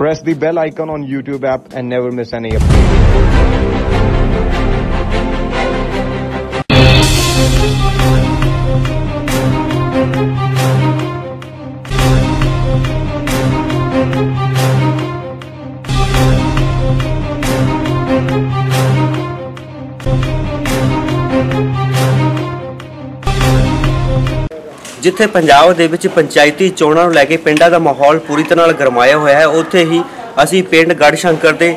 Press the bell icon on YouTube app and never miss any update. ਜਿੱਥੇ ਪੰਜਾਬ ਦੇ ਵਿੱਚ ਪੰਚਾਇਤੀ ਚੋਣਾਂ ਨੂੰ ਲੈ ਕੇ ਪਿੰਡਾਂ ਦਾ ਮਾਹੌਲ ਪੂਰੀ ਤਰ੍ਹਾਂ ਨਾਲ ਗਰਮਾਇਆ ਹੋਇਆ ਹੈ, ਉੱਥੇ ਹੀ ਅਸੀਂ ਪਿੰਡ ਗੜ ਸ਼ੰਕਰ ਦੇ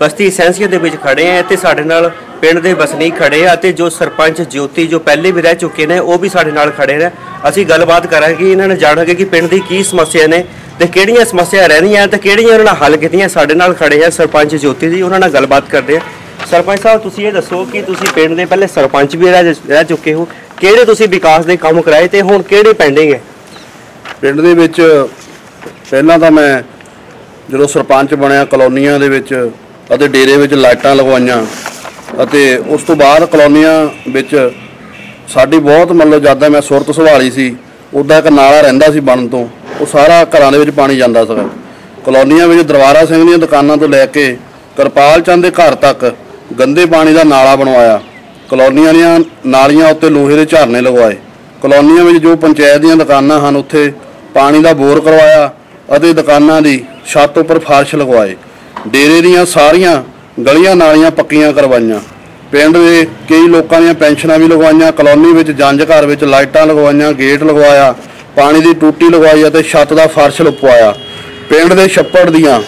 ਬਸਤੀ ਸੈਂਸੀਆ ਦੇ ਵਿੱਚ ਖੜੇ ਹਾਂ। ਤੇ ਸਾਡੇ ਨਾਲ ਪਿੰਡ ਦੇ ਵਸਨੀਕ ਖੜੇ ਆ ਅਤੇ ਜੋ ਸਰਪੰਚ ਜੋਤੀ ਜੋ ਪਹਿਲੇ ਵੀ ਰਹਿ ਚੁੱਕੇ ਨੇ, ਉਹ ਵੀ ਸਾਡੇ ਨਾਲ ਖੜੇ ਨੇ। ਅਸੀਂ ਗੱਲਬਾਤ ਕਰਾਂਗੇ ਇਹਨਾਂ ਨੇ ਜਾਣਾਂਗੇ ਕਿ ਪਿੰਡ ਦੀ ਕੀ ਸਮੱਸਿਆ ਨੇ ਤੇ ਕਿਹੜੀਆਂ ਸਮੱਸਿਆ ਰਹਿੰਦੀਆਂ ਤੇ ਕਿਹੜੀਆਂ ਉਹਨਾਂ ਨਾਲ ਹੱਲ ਕੀਤੀਆਂ। ਸਾਡੇ ਨਾਲ ਖੜੇ ਆ ਸਰਪੰਚ ਜੋਤੀ ਜੀ, ਉਹਨਾਂ ਨਾਲ ਗੱਲਬਾਤ ਕਰਦੇ ਆ। ਸਰਪੰਚ ਸਾਹਿਬ, ਤੁਸੀਂ ਇਹ ਦੱਸੋ ਕਿ ਤੁਸੀਂ ਪਿੰਡ ਦੇ ਪਹਿਲੇ ਸਰਪੰਚ ਵੀ ਰਹਿ ਰਹਿ ਚੁੱਕੇ ਹੋ। ਕਿਹੜੇ ਤੁਸੀਂ ਵਿਕਾਸ ਦੇ ਕੰਮ ਕਰਾਏ ਤੇ ਹੁਣ ਕਿਹੜੇ ਪੈਂਡਿੰਗ ਹੈ? ਪਿੰਡ ਦੇ ਵਿੱਚ ਪਹਿਲਾਂ ਤਾਂ ਮੈਂ ਜਦੋਂ ਸਰਪੰਚ ਬਣਿਆ ਕਲੋਨੀਆਂ ਦੇ ਵਿੱਚ ਅਤੇ ਡੇਰੇ ਵਿੱਚ ਲਾਈਟਾਂ ਲਗਵਾਈਆਂ ਅਤੇ ਉਸ ਤੋਂ ਬਾਅਦ ਕਲੋਨੀਆਂ ਵਿੱਚ ਸਾਡੀ ਬਹੁਤ ਮਤਲਬ ਜ਼ਿਆਦਾ ਮੈਂ ਸੁਰਤ ਸੰਭਾਲੀ ਸੀ, ਉੱਦਾਂ ਇੱਕ ਨਾਲਾ ਰਹਿੰਦਾ ਸੀ ਬਣਨ ਤੋਂ, ਉਹ ਸਾਰਾ ਘਰਾਂ ਦੇ ਵਿੱਚ ਪਾਣੀ ਜਾਂਦਾ ਸੀਗਾ। ਕਲੋਨੀਆਂ ਵਿੱਚ ਦਰਬਾਰਾ ਸਿੰਘ ਦੀਆਂ ਦੁਕਾਨਾਂ ਤੋਂ ਲੈ ਕੇ ਕਿਰਪਾਲ ਚੰਦ ਦੇ ਘਰ ਤੱਕ ਗੰਦੇ ਪਾਣੀ ਦਾ ਨਾਲਾ ਬਣਵਾਇਆ। ਕਲੋਨੀਆਂ ਦੀਆਂ ਨਾਲੀਆਂ ਉੱਤੇ ਲੋਹੇ ਦੇ ਝਰਨੇ ਲਗਵਾਏ। ਕਲੋਨੀਆਂ ਵਿੱਚ ਜੋ ਪੰਚਾਇਤ ਦੀਆਂ ਦੁਕਾਨਾਂ ਹਨ, ਉੱਥੇ ਪਾਣੀ ਦਾ ਬੋਰ ਕਰਵਾਇਆ ਅਤੇ ਦੁਕਾਨਾਂ ਦੀ ਛੱਤ ਉੱਪਰ ਫਰਸ਼ ਲਗਵਾਏ। ਡੇਰੇ ਦੀਆਂ ਸਾਰੀਆਂ ਗਲੀਆਂ ਨਾਲੀਆਂ ਪੱਕੀਆਂ ਕਰਵਾਈਆਂ। ਪਿੰਡ ਦੇ ਕਈ ਲੋਕਾਂ ਦੀਆਂ ਪੈਨਸ਼ਨਾਂ ਵੀ ਲਗਵਾਈਆਂ। ਕਲੋਨੀ ਵਿੱਚ ਜੰਜ ਘਰ ਵਿੱਚ ਲਾਈਟਾਂ ਲਗਵਾਈਆਂ, ਗੇਟ ਲਗਵਾਇਆ, ਪਾਣੀ ਦੀ ਟੂਟੀ ਲਗਵਾਈ ਅਤੇ ਛੱਤ ਦਾ ਫਰਸ਼ ਲਪਵਾਇਆ। ਪਿੰਡ ਦੇ ਛੱਪੜ ਦੀਆਂ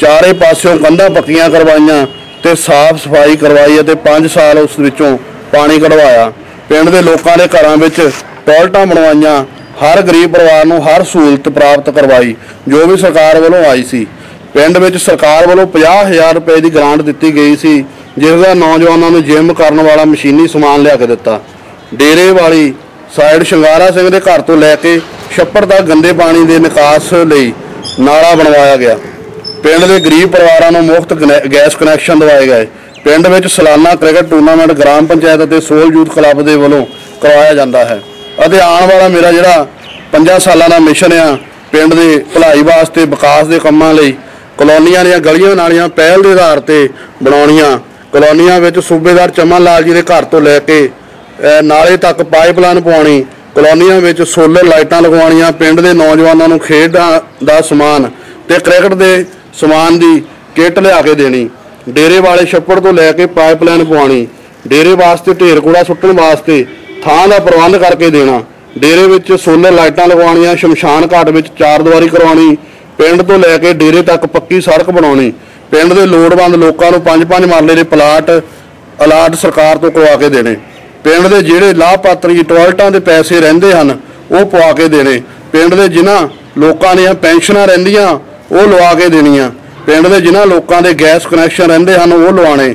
ਚਾਰੇ ਪਾਸਿਓਂ ਕੰਧਾਂ ਪੱਕੀਆਂ ਕਰਵਾਈਆਂ। ਤੇ ਸਾਫ਼ ਸਫ਼ਾਈ ਕਰਵਾਈ ਅਤੇ 5 ਸਾਲ ਉਸ ਵਿੱਚੋਂ ਪਾਣੀ ਕਢਵਾਇਆ। ਪਿੰਡ ਦੇ ਲੋਕਾਂ ਦੇ ਘਰਾਂ ਵਿੱਚ ਟੋਇਲਟਾਂ ਬਣਵਾਈਆਂ। ਹਰ ਗਰੀਬ ਪਰਿਵਾਰ ਨੂੰ ਹਰ ਸਹੂਲਤ ਪ੍ਰਾਪਤ ਕਰਵਾਈ, ਜੋ ਵੀ ਸਰਕਾਰ ਵੱਲੋਂ ਆਈ ਸੀ। ਪਿੰਡ ਵਿੱਚ ਸਰਕਾਰ ਵੱਲੋਂ 50000 ਰੁਪਏ ਦੀ ਗ੍ਰਾਂਟ ਦਿੱਤੀ ਗਈ ਸੀ, ਜਿਸ ਦਾ ਨੌਜਵਾਨਾਂ ਨੂੰ ਜਿਮ ਕਰਨ ਵਾਲਾ ਮਸ਼ੀਨੀ ਸਮਾਨ ਲਿਆ ਕੇ ਦਿੱਤਾ। ਡੇਰੇ ਵਾਲੀ ਸਾਈਡ ਸ਼ਿੰਗਾਰਾ ਸਿੰਘ ਦੇ ਘਰ ਤੋਂ ਲੈ ਕੇ ਛੱਪੜ ਦਾ ਗੰਦੇ ਪਾਣੀ ਦੇ ਨਿਕਾਸ ਲਈ ਨਾਲਾ ਬਣਵਾਇਆ ਗਿਆ। ਪਿੰਡ ਦੇ ਗਰੀਬ ਪਰਿਵਾਰਾਂ ਨੂੰ ਮੁਫਤ ਗਨੈ- ਗੈਸ ਕਨੈਕਸ਼ਨ ਦਿਵਾਏ ਗਏ। ਪਿੰਡ ਵਿੱਚ ਸਾਲਾਨਾ ਕ੍ਰਿਕਟ ਟੂਰਨਾਮੈਂਟ ਗ੍ਰਾਮ ਪੰਚਾਇਤ ਅਤੇ ਸੋਲ ਯੂਥ ਕਲੱਬ ਦੇ ਵੱਲੋਂ ਕਰਵਾਇਆ ਜਾਂਦਾ ਹੈ। ਅਤੇ ਆਉਣ ਵਾਲਾ ਮੇਰਾ ਜਿਹੜਾ 5 ਸਾਲਾਂ ਦਾ ਮਿਸ਼ਨ ਆ, ਪਿੰਡ ਦੇ ਭਲਾਈ ਵਾਸਤੇ ਵਿਕਾਸ ਦੇ ਕੰਮਾਂ ਲਈ ਕਲੋਨੀਆਂ ਦੀਆਂ ਗਲੀਆਂ ਨਾਲੀਆਂ ਪਹਿਲ ਦੇ ਆਧਾਰ ਤੇ ਬਣਾਉਣੀਆਂ, ਕਲੋਨੀਆਂ ਵਿੱਚ ਸੂਬੇਦਾਰ ਚਮਨ ਲਾਲ ਜੀ ਦੇ ਘਰ ਤੋਂ ਲੈ ਕੇ ਨਾਲੇ ਤੱਕ ਪਾਈਪਲਾਈਨ ਪਵਾਉਣੀ, ਕਲੋਨੀਆਂ ਵਿੱਚ ਸੋਲਰ ਲਾਈਟਾਂ ਲਗਵਾਉਣੀਆਂ, ਪਿੰਡ ਦੇ ਨੌਜਵਾਨਾਂ ਨੂੰ ਖੇਡਾਂ ਦਾ ਸਮਾਨ ਤੇ ਕ੍ਰਿਕਟ ਦੇ ਸਮਾਨ ਦੀ ਕਿੱਟ ਲਿਆ ਕੇ ਦੇਣੀ, ਡੇਰੇ ਵਾਲੇ ਛੱਪੜ ਤੋਂ ਲੈ ਕੇ ਪਾਈਪਲਾਈਨ ਪਵਾਉਣੀ, ਡੇਰੇ ਵਾਸਤੇ ਢੇਰ ਕੂੜਾ ਸੁੱਟਣ ਵਾਸਤੇ ਥਾਂ ਦਾ ਪ੍ਰਬੰਧ ਕਰਕੇ ਦੇਣਾ, ਡੇਰੇ ਵਿੱਚ ਸੋਲਰ ਲਾਈਟਾਂ ਲਗਵਾਉਣੀਆਂ, ਸ਼ਮਸ਼ਾਨ ਘਾਟ ਵਿੱਚ ਚਾਰ ਦੀਵਾਰੀ ਕਰਵਾਉਣੀ, ਪਿੰਡ ਤੋਂ ਲੈ ਕੇ ਡੇਰੇ ਤੱਕ ਪੱਕੀ ਸੜਕ ਬਣਾਉਣੀ, ਪਿੰਡ ਦੇ ਲੋੜਵੰਦ ਲੋਕਾਂ ਨੂੰ ਪੰਜ ਪੰਜ ਮਰਲੇ ਦੇ ਪਲਾਟ ਅਲਾਟ ਸਰਕਾਰ ਤੋਂ ਕਰਵਾ ਕੇ ਦੇਣੇ, ਪਿੰਡ ਦੇ ਜਿਹੜੇ ਲਾਭਪਾਤਰੀ ਟੋਇਲਟਾਂ ਦੇ ਪੈਸੇ ਰਹਿੰਦੇ ਹਨ, ਉਹ ਪਵਾ ਕੇ ਦੇਣੇ, ਪਿੰਡ ਦੇ ਜਿਨ੍ਹਾਂ ਲੋਕਾਂ ਦੀਆਂ ਪੈਨਸ਼ਨਾਂ ਰਹਿੰਦੀਆਂ ਉਹ ਲਵਾ ਕੇ ਦੇਣੀਆਂ। ਪਿੰਡ ਦੇ ਜਿਨ੍ਹਾਂ ਲੋਕਾਂ ਦੇ ਗੈਸ ਕਨੈਕਸ਼ਨ ਰਹਿੰਦੇ ਹਨ, ਉਹ ਲਵਾਣੇ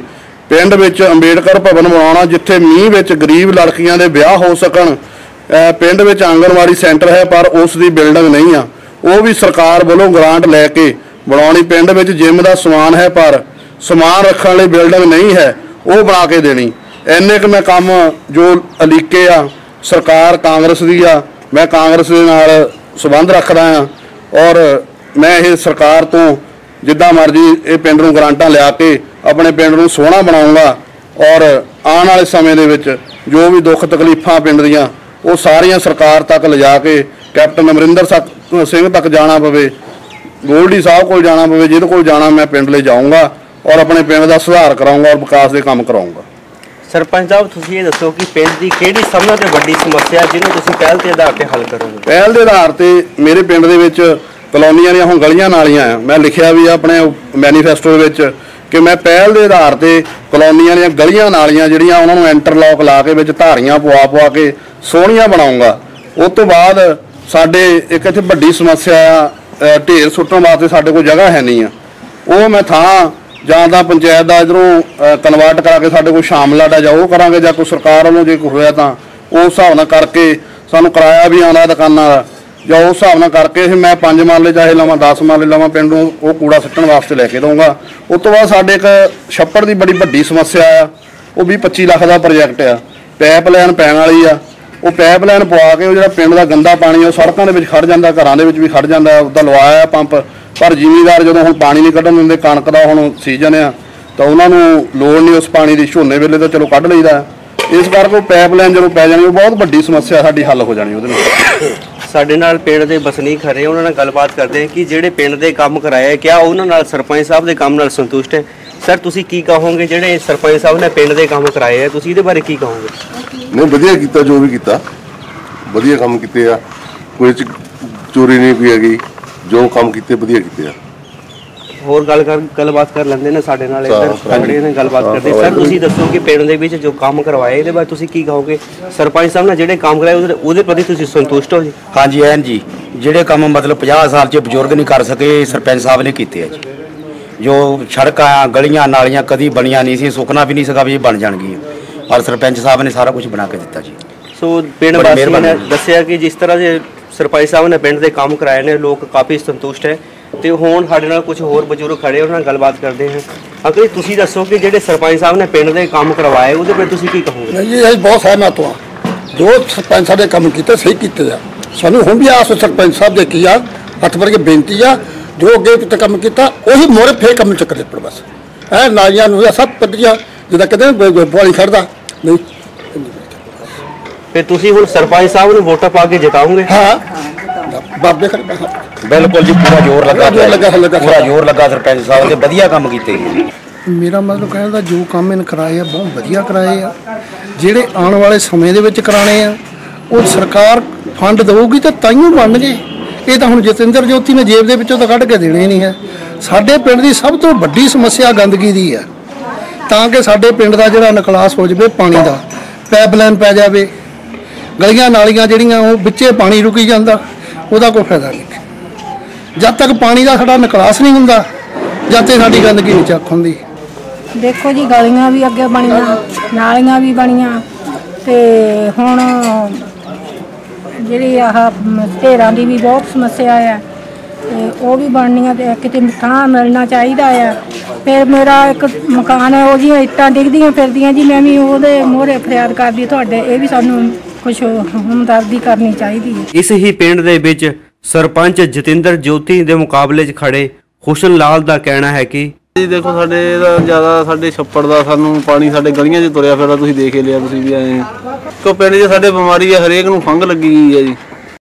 ਪਿੰਡ ਵਿੱਚ ਅੰਬੇਡਕਰ ਭਵਨ ਬਣਾਉਣਾ, ਜਿੱਥੇ ਮੀਂਹ ਵਿੱਚ ਗਰੀਬ ਲੜਕੀਆਂ ਦੇ ਵਿਆਹ ਹੋ ਸਕਣ। ਪਿੰਡ ਵਿੱਚ ਆਂਗਣਵਾੜੀ ਸੈਂਟਰ ਹੈ, ਪਰ ਉਸ ਦੀ ਬਿਲਡਿੰਗ ਨਹੀਂ ਆ। ਉਹ ਵੀ ਸਰਕਾਰ ਵੱਲੋਂ ਗ੍ਰਾਂਟ ਲੈ ਕੇ ਬਣਾਉਣੀ। ਪਿੰਡ ਵਿੱਚ ਜਿਮ ਦਾ ਸਮਾਨ ਹੈ, ਪਰ ਸਮਾਨ ਰੱਖਣ ਲਈ ਬਿਲਡਿੰਗ ਨਹੀਂ ਹੈ, ਉਹ ਬਣਾ ਕੇ ਦੇਣੀ। ਇੰਨੇ ਕੁ ਮੈਂ ਕੰਮ ਜੋ ਅਲੀਕੇ ਆ, ਸਰਕਾਰ ਕਾਂਗਰਸ ਦੀ ਆ, ਮੈਂ ਕਾਂਗਰਸ ਦੇ ਨਾਲ ਸੰਬੰਧ ਰੱਖਦਾ ਆ। ਔਰ ਮੈਂ ਇਹ ਸਰਕਾਰ ਤੋਂ ਜਿੱਦਾਂ ਮਰਜ਼ੀ ਇਹ ਪਿੰਡ ਨੂੰ ਗ੍ਰਾਂਟਾਂ ਲਿਆ ਕੇ ਆਪਣੇ ਪਿੰਡ ਨੂੰ ਸੋਹਣਾ ਬਣਾਉਂਗਾ ਔਰ ਆਉਣ ਵਾਲੇ ਸਮੇਂ ਦੇ ਵਿੱਚ ਜੋ ਵੀ ਦੁੱਖ ਤਕਲੀਫਾਂ ਪਿੰਡ ਦੀਆਂ ਉਹ ਸਾਰੀਆਂ ਸਰਕਾਰ ਤੱਕ ਲਿਜਾ ਕੇ ਕੈਪਟਨ ਅਮਰਿੰਦਰ ਸਿੰਘ ਤੱਕ ਜਾਣਾ ਪਵੇ ਗੋਲਡੀ ਸਾਹਿਬ ਕੋਲ ਜਾਣਾ ਪਵੇ ਜਿਹਦੇ ਕੋਲ ਜਾਣਾ ਮੈਂ ਪਿੰਡ ਲਈ ਜਾਊਂਗਾ ਔਰ ਆਪਣੇ ਪਿੰਡ ਦਾ ਸੁਧਾਰ ਕਰਾਊਂਗਾ ਔਰ ਵਿਕਾਸ ਦੇ ਕੰਮ ਕਰਾਊਂਗਾ। ਸਰਪੰਚ ਸਾਹਿਬ ਤੁਸੀਂ ਇਹ ਦੱਸੋ ਕਿ ਪਿੰਡ ਦੀ ਕਿਹੜੀ ਸਭ ਤੋਂ ਵੱਡੀ ਸਮੱਸਿਆ ਜਿਹਨੂੰ ਤੁਸੀਂ ਪਹਿਲ ਦੇ ਆਧਾਰ ਤੇ ਹੱਲ ਕਰੋਗੇ? ਪਹਿਲ ਦੇ ਆਧਾਰ ਤੇ ਮੇਰੇ ਪਿੰਡ ਦੇ ਵਿੱਚ ਕਲੋਨੀਆਂ ਦੀਆਂ ਹੁਣ ਗਲੀਆਂ ਨਾਲੀਆਂ ਆ ਮੈਂ ਲਿਖਿਆ ਵੀ ਆ ਆਪਣੇ ਮੈਨੀਫੈਸਟੋ ਵਿੱਚ ਕਿ ਮੈਂ ਪਹਿਲ ਦੇ ਆਧਾਰ ਤੇ ਕਲੋਨੀਆਂ ਦੀਆਂ ਗਲੀਆਂ ਨਾਲੀਆਂ ਜਿਹੜੀਆਂ ਉਹਨਾਂ ਨੂੰ ਇੰਟਰਲੌਕ ਲਾ ਕੇ ਵਿੱਚ ਧਾਰੀਆਂ ਪਵਾ ਪਵਾ ਕੇ ਸੋਹਣੀਆਂ ਬਣਾਉਂਗਾ। ਉਸ ਤੋਂ ਬਾਅਦ ਸਾਡੇ ਇੱਕ ਇੱਥੇ ਵੱਡੀ ਸਮੱਸਿਆ ਆ ਢੇਰ ਸੁੱਟਣ ਵਾਸਤੇ ਸਾਡੇ ਕੋਲ ਜਗ੍ਹਾ ਹੈ ਨਹੀਂ ਆ। ਉਹ ਮੈਂ ਥਾਂ ਜਾਂ ਤਾਂ ਪੰਚਾਇਤ ਦਾ ਇਧਰੋਂ ਕਨਵਰਟ ਕਰਾ ਕੇ ਸਾਡੇ ਕੋਲ ਸ਼ਾਮਲਾ ਦਾ ਜਾਂ ਉਹ ਕਰਾਂਗੇ ਜਾਂ ਕੋਈ ਸਰਕਾਰ ਵੱਲੋਂ ਜੇ ਕੋਈ ਹੋਇਆ ਤਾਂ, ਉਸ ਹਿਸਾਬ ਨਾਲ ਕਰਕੇ ਸਾਨੂੰ ਕਿਰਾਇਆ ਵੀ ਆਉਂਦਾ ਦੁਕਾਨਾਂ ਦਾ। ਜਾਂ ਉਸ ਹਿਸਾਬ ਨਾਲ ਕਰਕੇ ਅਸੀਂ ਮੈਂ 5 ਮਾਲੇ ਚਾਹੇ ਲਵਾਂ 10 ਮਾਲੇ ਲਵਾਂ ਪਿੰਡ ਨੂੰ ਉਹ ਕੂੜਾ ਸਿੱਟਣ ਵਾਸਤੇ ਲੈ ਕੇ ਦਊਂਗਾ। ਉਸ ਤੋਂ ਬਾਅਦ ਸਾਡੇ ਇੱਕ ਛੱਪੜ ਦੀ ਬੜੀ ਵੱਡੀ ਸਮੱਸਿਆ ਆ ਉਹ ਵੀ 25 ਲੱਖ ਦਾ ਪ੍ਰੋਜੈਕਟ ਆ। ਪਾਈਪ ਲਾਈਨ ਪੈਣ ਵਾਲੀ ਆ। ਉਹ ਪਾਈਪ ਲਾਈਨ ਪਵਾ ਕੇ ਉਹ ਜਿਹੜਾ ਪਿੰਡ ਦਾ ਗੰਦਾ ਪਾਣੀ ਆ, ਉਹ ਸੜਕਾਂ ਦੇ ਵਿੱਚ ਖੜ ਜਾਂਦਾ ਘਰਾਂ ਦੇ ਵਿੱਚ ਵੀ ਖੜ ਜਾਂਦਾ ਉਹਦਾ ਲਵਾਇਆ ਪੰਪ। ਪਰ ਜ਼ਿਮੀਦਾਰ ਜਦੋਂ ਹੁਣ ਪਾਣੀ ਨਹੀਂ ਕੱਢਣ ਦਿੰਦੇ ਕਣਕ ਦਾ ਹੁਣ ਸੀਜ਼ਨ ਆ ਤਾਂ ਉਹਨਾਂ ਨੂੰ ਲੋੜ ਨਹੀਂ ਉਸ ਪਾਣੀ ਦੀ ਝੋਨੇ ਵੇਲੇ ਤਾਂ ਚਲੋ ਕੱਢ ਲਈਦਾ। ਇਸ ਕਰਕੇ ਉਹ ਪਾਈਪਲਾਈਨ ਜਦੋਂ ਪੈ ਜਾਣੀ ਉਹ ਬਹੁਤ ਵੱਡੀ ਸਮੱਸਿਆ ਸਾਡੀ ਹੱਲ ਹੋ ਜਾਣੀ ਉਹਦੇ ਨਾਲ। ਸਾਡੇ ਨਾਲ ਪਿੰਡ ਦੇ ਵਸਨੀਕ ਹਰੇ ਉਹਨਾਂ ਨਾਲ ਗੱਲਬਾਤ ਕਰਦੇ ਹਾਂ ਕਿ ਜਿਹੜੇ ਪਿੰਡ ਦੇ ਕੰਮ ਕਰਾਏ ਕਿਆ ਉਹਨਾਂ ਨਾਲ ਸਰਪੰਚ ਸਾਹਿਬ ਦੇ ਕੰਮ ਨਾਲ ਸੰਤੁਸ਼ਟ ਹੈ? ਸਰ ਤੁਸੀਂ ਕੀ ਕਹੋਗੇ ਜਿਹੜੇ ਸਰਪੰਚ ਸਾਹਿਬ ਨੇ ਪਿੰਡ ਦੇ ਕੰਮ ਕਰਾਏ ਆ? ਤੁਸੀਂ ਇਹਦੇ ਬਾਰੇ ਕੀ ਕਹੋਗੇ? ਨਹੀਂ, ਵਧੀਆ ਕੀਤਾ, ਜੋ ਵੀ ਕੀਤਾ। ਵਧੀਆ ਕੰਮ ਕੀਤੇ ਆ। ਕੋਈ ਚੋਰੀ ਨਹੀਂ ਕੋਈ ਹੈਗੀ। ਜੋ ਕੰਮ ਕੀਤੇ, ਵਧੀਆ ਕੀਤੇ ਆ। ਹੋਰ ਗੱਲ ਕਰ ਗੱਲਬਾਤ ਕਰ ਲੈਂਦੇ ਨੇ ਸਾਡੇ ਨਾਲ ਇੱਧਰ ਖੜੇ ਨੇ ਗੱਲਬਾਤ ਕਰਦੇ। ਸਰ। ਤੁਸੀਂ ਦੱਸੋ ਕਿ ਪਿੰਡ ਦੇ ਵਿੱਚ ਜੋ ਕੰਮ ਕਰਵਾਏ ਇਹਦੇ ਬਾਰੇ ਤੁਸੀਂ ਕੀ ਕਹੋਗੇ? ਸਰਪੰਚ ਸਾਹਿਬ ਨੇ ਜਿਹੜੇ ਕੰਮ ਕਰਾਏ ਉਹਦੇ ਉਹਦੇ ਪ੍ਰਤੀ ਤੁਸੀਂ ਸੰਤੁਸ਼ਟ ਹੋ ਜੀ? ਹਾਂਜੀ ਐਨ ਜੀ। ਜਿਹੜੇ ਕੰਮ ਮਤਲਬ 50 ਸਾਲ 'ਚ ਬਜ਼ੁਰਗ ਨਹੀਂ ਕਰ ਸਕੇ ਸਰਪੰਚ ਸਾਹਿਬ ਨੇ ਕੀਤੇ ਆ ਜੀ। ਜੋ ਸੜਕਾਂ ਗਲੀਆਂ ਨਾਲੀਆਂ ਕਦੀ ਬਣੀਆਂ ਨਹੀਂ ਸੀ ਸੁਖਣਾ ਵੀ ਨਹੀਂ ਸੀਗਾ ਵੀ ਇਹ ਬਣ ਜਾਣਗੀਆਂ। ਪਰ ਸਰਪੰਚ ਸਾਹਿਬ ਨੇ ਸਾਰਾ ਕੁਝ ਬਣਾ ਕੇ ਦਿੱਤਾ ਜੀ। ਸੋ ਪਿੰਡ ਵਾਸੀਆਂ ਨੇ। ਦੱਸਿਆ ਕਿ ਜਿਸ ਤਰ੍ਹਾਂ ਦੇ ਸਰਪੰਚ ਸਾਹਿਬ ਨੇ ਪਿੰਡ ਦੇ ਕੰਮ ਕਰਾਏ ਨੇ ਲੋਕ ਕਾਫੀ ਸੰਤੁਸ਼ਟ ਹੈ। ਤੇ ਹੁਣ ਸਾਡੇ ਨਾਲ ਕੁਝ ਹੋਰ ਬਜ਼ੁਰਗ ਖੜੇ ਉਹਨਾਂ ਨਾਲ ਗੱਲਬਾਤ ਕਰਦੇ ਹਾਂ। ਅੰਕਲ ਤੁਸੀਂ ਦੱਸੋ ਕਿ ਜਿਹੜੇ ਸਰਪੰਚ ਸਾਹਿਬ ਨੇ ਪਿੰਡ ਦੇ ਕੰਮ ਕਰਵਾਏ ਉਹਦੇ ਬਾਰੇ ਤੁਸੀਂ ਕੀ ਕਹੋਗੇ? ਨਹੀਂ ਜੀ ਅਸੀਂ ਬਹੁਤ ਸਹਿਮਤ ਹਾਂ। ਜੋ ਸਰਪੰਚ ਸਾਹਿਬ ਨੇ ਕੰਮ ਕੀਤੇ ਸਹੀ ਕੀਤੇ ਆ। ਸਾਨੂੰ ਹੁਣ ਵੀ ਆਸ ਸਰਪੰਚ ਸਾਹਿਬ ਦੇ ਕੀ ਆ ਹੱਥ ਵਰ ਕੇ ਬੇਨਤੀ ਆ ਜੋ ਅੱਗੇ ਤੇ ਕੰਮ ਕੀਤਾ ਉਹੀ ਮੋਰੇ ਫੇਰ ਕੰਮ ਚੱਕ ਦੇ ਬਸ। ਐ ਨਾਲੀਆਂ ਨੂੰ ਸਭ ਪੱਟੀਆਂ ਜਿਹਦਾ ਕਹਿੰਦੇ ਬੋਲੀ ਖੜਦਾ। ਨਹੀਂ। ਫਿਰ ਤੁਸੀਂ ਹੁਣ ਸਰਪੰਚ ਸਾਹਿਬ ਨੂੰ ਵੋਟਾਂ ਪਾ ਕੇ ਜਿਤਾਓਗੇ? ਹਾਂ। ਬਾਬੇ ਖੜਦਾ ਬਿਲਕੁਲ ਜੀ ਪੂਰਾ ਜ਼ੋਰ ਲੱਗਾ ਪੂਰਾ ਜ਼ੋਰ ਲੱਗਾ, ਲੱਗਾ। ਪੂਰਾ ਜ਼ੋਰ ਲੱਗਾ ਸਰਪੰਚ ਸਾਹਿਬ ਦੇ ਵਧੀਆ ਕੰਮ ਕੀਤੇ ਜੀ। ਮੇਰਾ ਮਤਲਬ ਕਹਿਣ ਦਾ ਜੋ ਕੰਮ ਇਹਨ ਕਰਾਏ ਆ ਬਹੁਤ ਵਧੀਆ ਕਰਾਏ ਆ। ਜਿਹੜੇ ਆਉਣ ਵਾਲੇ ਸਮੇਂ ਦੇ ਵਿੱਚ ਕਰਾਣੇ ਆ ਉਹ ਸਰਕਾਰ ਫੰਡ ਦੇਊਗੀ ਤਾਂ ਤਾਈਓ ਬਣਨਗੇ। ਇਹ ਤਾਂ ਹੁਣ ਜਤਿੰਦਰ ਜੋਤੀ ਨੇ ਜੇਬ ਦੇ ਵਿੱਚੋਂ ਤਾਂ ਕੱਢ ਕੇ ਦੇਣੇ ਨਹੀਂ ਹੈ ਸਾਡੇ ਪਿੰਡ ਦੀ ਸਭ ਤੋਂ ਵੱਡੀ ਸਮੱਸਿਆ ਗੰਦਗੀ ਦੀ ਹੈ ਤਾਂ ਕਿ ਸਾਡੇ ਪਿੰਡ ਦਾ ਜਿਹੜਾ ਨਿਕਾਸ ਹੋ ਜਾਵੇ ਪਾਣੀ ਦਾ ਪਾਈਪਲਾਈਨ ਪੈ ਜਾਵੇ। ਗਲੀਆਂ ਨਾਲੀਆਂ ਜਿਹੜੀਆਂ ਉਹ ਵਿੱਚੇ ਪਾਣੀ ਰੁਕੀ ਜਾਂਦਾ। ਉਹਦਾ ਕੋਈ ਫਾਇਦਾ ਨਹੀਂ। ਜਦ ਤੱਕ ਪਾਣੀ ਦਾ ਸਾਡਾ ਨਿਕਾਸ ਨਹੀਂ ਹੁੰਦਾ ਜਦ ਤੱਕ ਸਾਡੀ ਗੰਦਗੀ ਨਹੀਂ ਚੱਕ ਹੁੰਦੀ। ਦੇਖੋ ਜੀ ਗਲੀਆਂ ਵੀ ਅੱਗੇ ਬਣੀਆਂ ਨਾਲੀਆਂ ਵੀ ਬਣੀਆਂ ਤੇ ਹੁਣ ਜਿਹੜੀ ਆਹ ਢੇਰਾਂ ਦੀ ਵੀ ਬਹੁਤ ਸਮੱਸਿਆ ਆ ਤੇ ਉਹ ਵੀ ਬਣਨੀਆਂ ਤੇ ਕਿਤੇ ਥਾਂ ਮਿਲਣਾ ਚਾਹੀਦਾ ਆ। ਫਿਰ ਮੇਰਾ ਇੱਕ ਮਕਾਨ ਹੈ ਉਹਦੀਆਂ ਇੱਟਾਂ ਡਿੱਗਦੀਆਂ ਫਿਰਦੀਆਂ ਜੀ ਮੈਂ ਵੀ ਉਹਦੇ ਮੋਹਰੇ ਫਰਿਆਦ ਕਰਦੀ ਤੁਹਾਡੇ ਇਹ ਵੀ ਸਾਨੂੰ ਕੁਝ ਹਮਦਰਦੀ ਕਰਨੀ ਚਾਹੀਦੀ ਹੈ। ਇਸ ਹੀ ਪਿੰਡ ਦੇ ਵਿੱਚ ਸਰਪੰਚ ਜਤਿੰਦਰ ਜੋਤੀ ਦੇ ਮੁਕਾਬਲੇ 'ਚ ਖੜੇ। ਹੁਸਨ ਲਾਲ ਦਾ ਕਹਿਣਾ ਹੈ ਕਿ ਜੀ ਦੇਖੋ ਸਾਡੇ ਦਾ ਜ਼ਿਆਦਾ ਸਾਡੇ ਛੱਪੜ ਦਾ ਸਾਨੂੰ ਪਾਣੀ ਸਾਡੇ ਗਲੀਆਂ 'ਚ ਤੁਰਿਆ ਫਿਰਦਾ, ਤੁਸੀਂ ਦੇਖ ਹੀ ਲਿਆ ਤੁਸੀਂ ਵੀ ਆਏ ਕੋ ਪਿੰਡ 'ਚ ਸਾਡੇ ਬਿਮਾਰੀ ਹੈ ਹਰੇਕ ਨੂੰ ਫੰਗ ਲੱਗੀ ਹੋਈ ਹੈ ਜੀ।